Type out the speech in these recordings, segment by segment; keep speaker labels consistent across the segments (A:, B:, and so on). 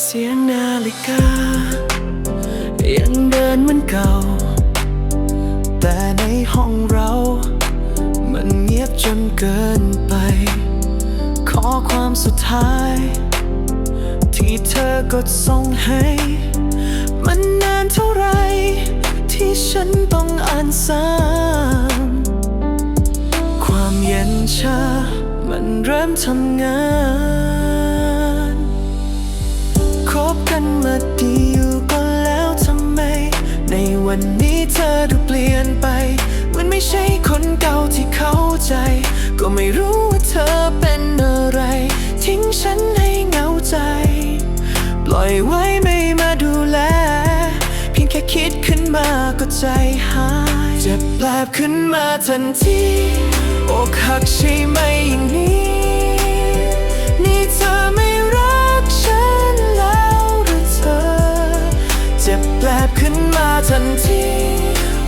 A: เสียงนาฬิกา ยังเดินเหมือนเก่า แต่ในห้องเรา มันเงียบจนเกินไป ขอความสุดท้าย ที่เธอกดส่งให้ มันนานเท่าไร ที่ฉันต้องอ่านซ้ำความเย็นชา มันเริ่มทำงาน นมาดีอยู่ก็แล้วทำไม ในวันนี้เธอดูเปลี่ยนไปเหมันไม่ใช่คนเก่าที่เข้าใจ ก็ไม่รู้ว่าเธอเป็นอะไร ทิ้งฉันให้เหงาใจ ปล่อยไว้ไม่มาดูแล เพียงแค่คิดขึ้นมาก็ใจหายเจ็บแปลบขึ้นมาทันทีอกหักใช่ไหมอย่างนี้ นี่เธอ บขึ้นมาทันที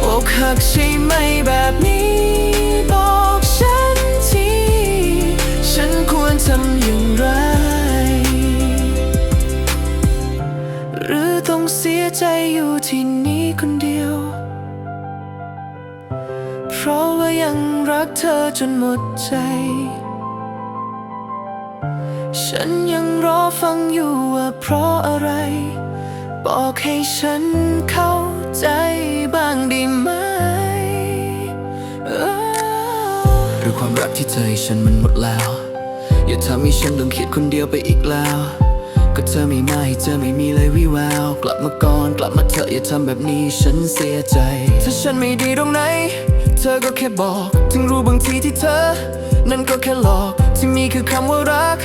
A: อกหักใช่ไหมแบบนี้ บอกฉันที ฉันควรทำอย่างไร หรือต้องเสียใจอยู่ที่นี่คนเดียว เพราะว่ายังรักเธอจนหมดใจ ฉันยังรอฟังอยู่ว่าเพราะอะไร บอกให้ฉันเข้าใจบ้างได้ไหม
B: หรือความรักที่เธอให้ฉันมันหมดแล้ว อย่าทำให้ฉันต้องคิดคนเดียวไปอีกแล้ว ก็เธอไม่มาให้เธอไม่มีเลยวิแวว กลับมาก่อนกลับมาเถอะอย่าทำแบบนี้ฉันเสียใจ
A: ถ้าฉันไม่ดีตรงไหน เธอก็แค่บอก ถึงรู้บางทีที่เธอ นั่นก็แค่หลอก ที่มีคือคำว่ารัก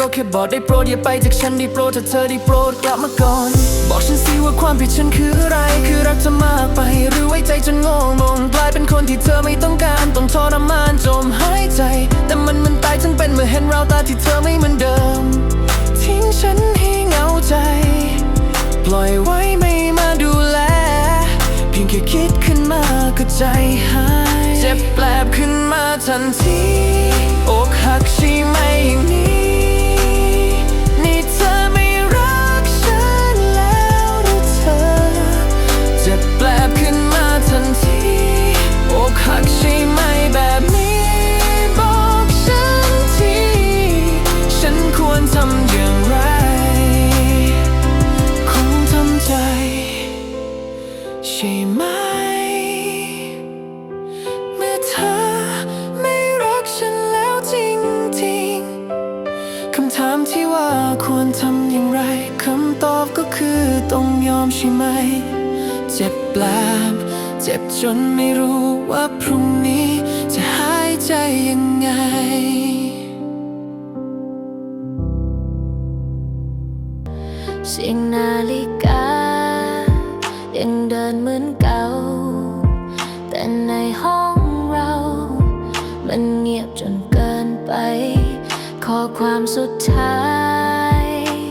A: ก็แค่บอกได้โปรดอย่าไปจากฉันได้โปรดถ้าเธอได้โปรดกลับมาก่อน บอกฉันสิว่าความผิดฉันคืออะไร คือรักเธอมากไป หรือไว้ใจจนงงงงกลายเป็นคนที่เธอไม่ต้องการต้องทรมานจมหายใจ แต่มันมันตายทั้งเป็นเมื่อเห็นเราตาที่เธอไม่เหมือนเดิม ทิ้งฉันให้เหงาใจ ปล่อยไว้ไม่มาดูแล เพียงแค่คิดขึ้นมาก็ใจหาย เจ็บแปลบขึ้นมาทันทีอก ช่ไหม เมื่อเธอไม่รักฉันแล้วจริงๆ คำถามที่ว่าควรทำอย่างไร คำตอบก็คือต้องยอมใช่ไหม เจ็บแปลบเจ็บจนไม่รู้ว่าพรุ่งนี้จะหายใจยังไง
C: เสียงนาฬิกา ยังเดินเหมือนเก่า แต่ในห้องเรา มันเงียบจนเกินไป ขอความสุดท้าย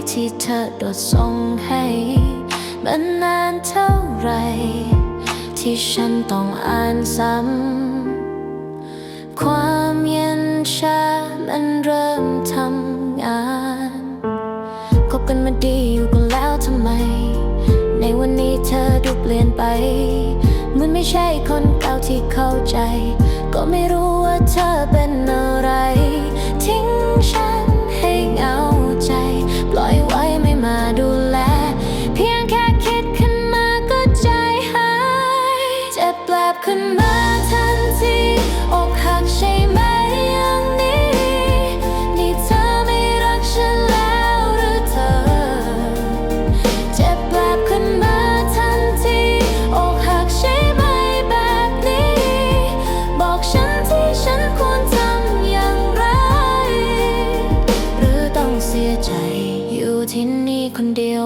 C: ที่เธอโดดส่งให้ มันนานเท่าไร ที่ฉันต้องอ่านซ้ำความเย็นชา ไป มันไม่ใช่คนเก่าที่เข้าใจ ก็ไม่รู้ว่าเธอเป็นอะไร ทิ้งฉันให้เหงาใจ ปล่อยไว้ไม่มาดูแล เพียงแค่คิดขึ้นมาก็ใจหายเจ็บแปลบขึ้นมา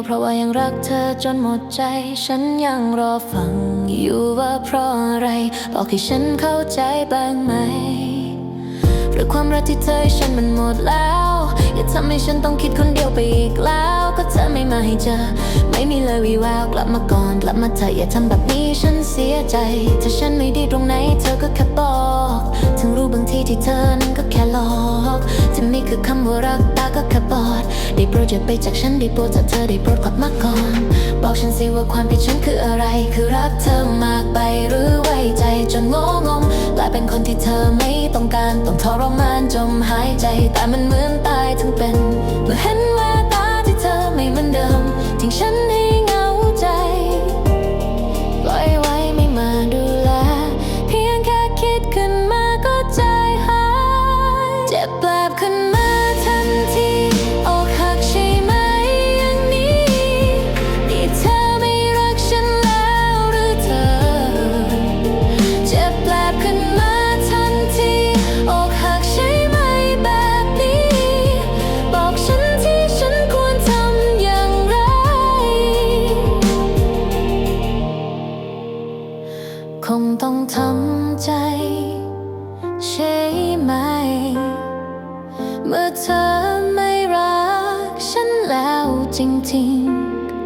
C: เพราะว่ายังรักเธอจนหมดใจ ฉันยังรอฟังอยู่ว่าเพราะอะไร บอกให้ฉันเข้าใจบ้างไหมหรือความรักที่เธอให้ฉันมันหมดแล้ว อย่าทำให้ฉันต้องคิดคนเดียวไปอีกแล้ว เธอไม่เจอ ไม่มีเลยวีแววกลับมาก่อนกลับมาเธออย่าทำแบบนี้ฉันเสียใจ ถ้าฉันไม่ดีตรงไหนเธอก็แค่บอกถึงรู้บางทีที่เธอนั้นก็แค่หลอกที่นี่คือคำว่ารักตาก็แค่บอดได้โปรดอย่าไปจากฉันได้โปรดจากเธอได้โปรดกลับมาก่อน บอกฉันสิว่าความผิดฉันคืออะไร คือรักเธอมากไปหรือไว้ใจจนโง่งมกลายเป็นคนที่เธอไม่ต้องการต้องทรมานจมหายใจ แต่มันเหมือนตายทั้งเป็นเมื่อเห็น ฉันให้ งต้องทำใจ ใช่ไหม เมื่อเธอไม่รักฉันแล้วจริง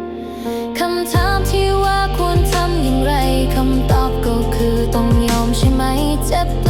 C: ๆ คำถามที่ว่าควรทำอย่างไรคำตอบก็คือต้องยอมใช่ไหมเจ็บ